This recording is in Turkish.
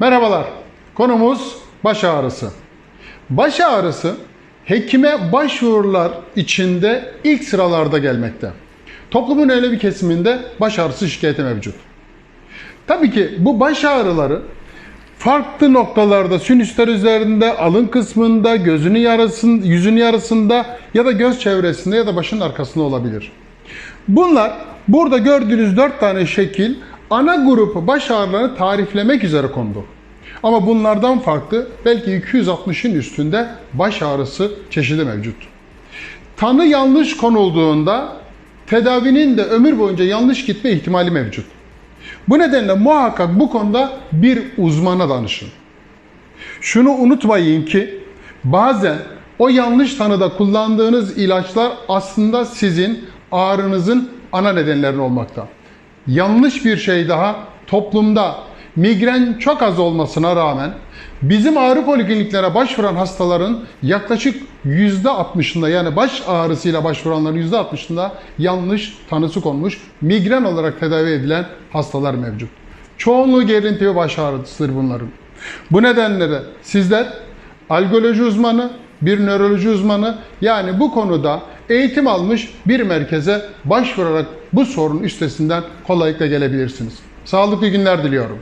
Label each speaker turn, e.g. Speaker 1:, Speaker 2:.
Speaker 1: Merhabalar. Konumuz baş ağrısı. Baş ağrısı hekime başvurular içinde ilk sıralarda gelmekte. Toplumun öyle bir kesiminde baş ağrısı şikayeti mevcut. Tabii ki bu baş ağrıları farklı noktalarda sinüsler üzerinde, alın kısmında, gözünün yarısında, yüzünün yarısında ya da göz çevresinde ya da başın arkasında olabilir. Bunlar burada gördüğünüz dört tane şekil ana grup baş ağrılarını tariflemek üzere kondu. Ama bunlardan farklı belki 260'ın üstünde baş ağrısı çeşidi mevcut. Tanı yanlış konulduğunda tedavinin de ömür boyunca yanlış gitme ihtimali mevcut. Bu nedenle muhakkak bu konuda bir uzmana danışın. Şunu unutmayın ki bazen o yanlış tanıda kullandığınız ilaçlar aslında sizin ağrınızın ana nedenlerini olmakta. Yanlış bir şey daha toplumda migren çok az olmasına rağmen bizim ağrı polikliniklere başvuran hastaların yaklaşık %60'ında yani baş ağrısıyla başvuranların %60'ında yanlış tanısı konmuş migren olarak tedavi edilen hastalar mevcut. Çoğunluğu gerinti ve baş ağrısıdır bunların. Bu nedenle de sizler algoloji uzmanı, bir nöroloji uzmanı yani bu konuda eğitim almış bir merkeze başvurarak bu sorunun üstesinden kolaylıkla gelebilirsiniz. Sağlıklı günler diliyorum.